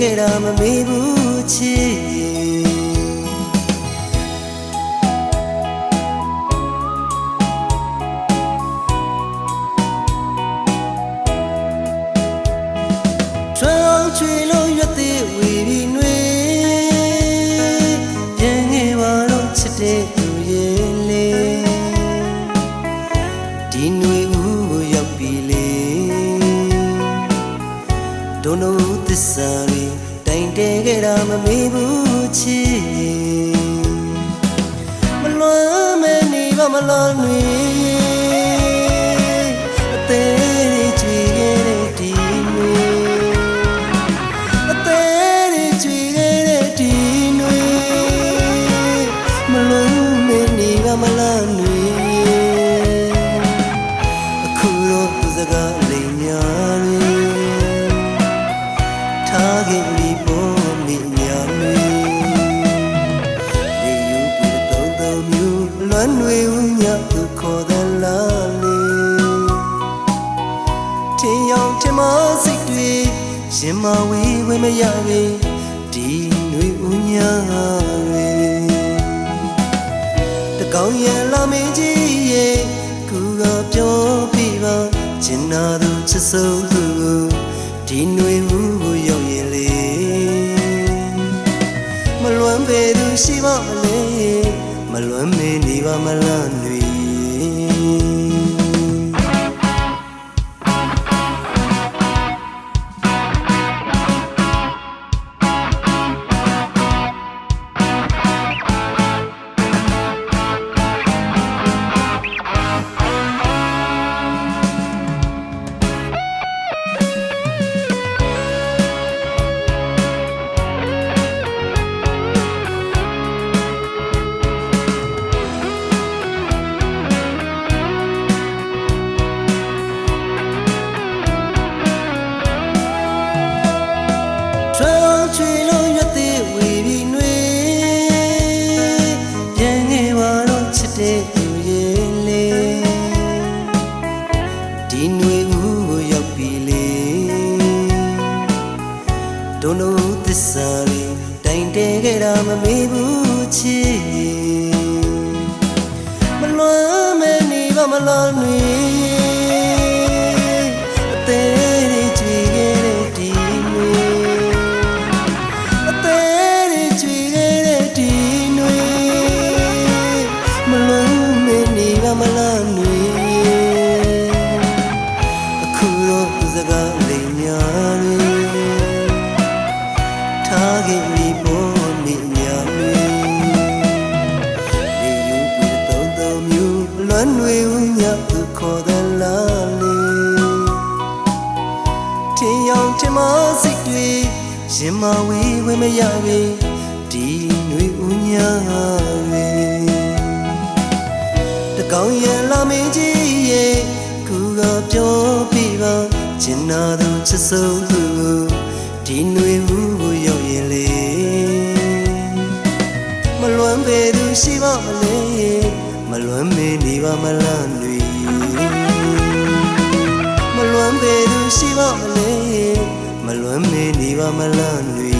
ခဲ့တာမမေ့ဘူးချစ်ထွန်းအောင်ချွေလို့ရွက်သေးဝီပြီးနှွေပြန်ငယ်ပါတော့ချစ်တဲ့သူရဲ့လေဒီနှွေဦးကို ဒုံတို့သစ္စာတွေတိုင်တဲခဲ့တာမမေ့ဘူးချစ် င်ရောင်ထင်မစိတ်တွေရင်မဝေးဝေးမရပေဒီနှွေဦးညာတွေတကောင်းရလာမင်းကြီးရဲ့ကူကပြောပြပါကျင်နာသူချစ်ဆုံးသူကိုဒီနှွေဦးကိုရောက်ရင်လေမလွမ်းပေသူရှိပါမလဲမလွမ်းမေနေပါမလား ကိုရောက်ပြီလေဒုံတို့သစ္စာတွေတိုင်တဲခဲ့တာမမေ့ဘူးချစ်မလွမ်းမဲနေပါမလားနှွေ ကားလိမ်များတွေထားခဲ့လီပေါ်မိညာတွေလေယူပြီးတော့တော့မြူလွမ်းတွေဦးညသူခေါ်တယ်လားလေထင်ရောက်ထင်မစိတ်တွေရင်မဝေးဝေမရပေဒီຫນွေဦးညာတွေတကောင်ရလာမင်းကြီးရဲ့ကူကပြောပြပါ ချင်နာသူချစ်ဆုံးသူဒီຫນွေဦးကိုရောက်ရင်လေမလွမ်းပေသူရှိပါမလဲမလွမ်းမေနေပါမလားຫນွေ မလွမ်းပေသူရှိပါမလဲမလွမ်းမေနေပါမလားຫນွေ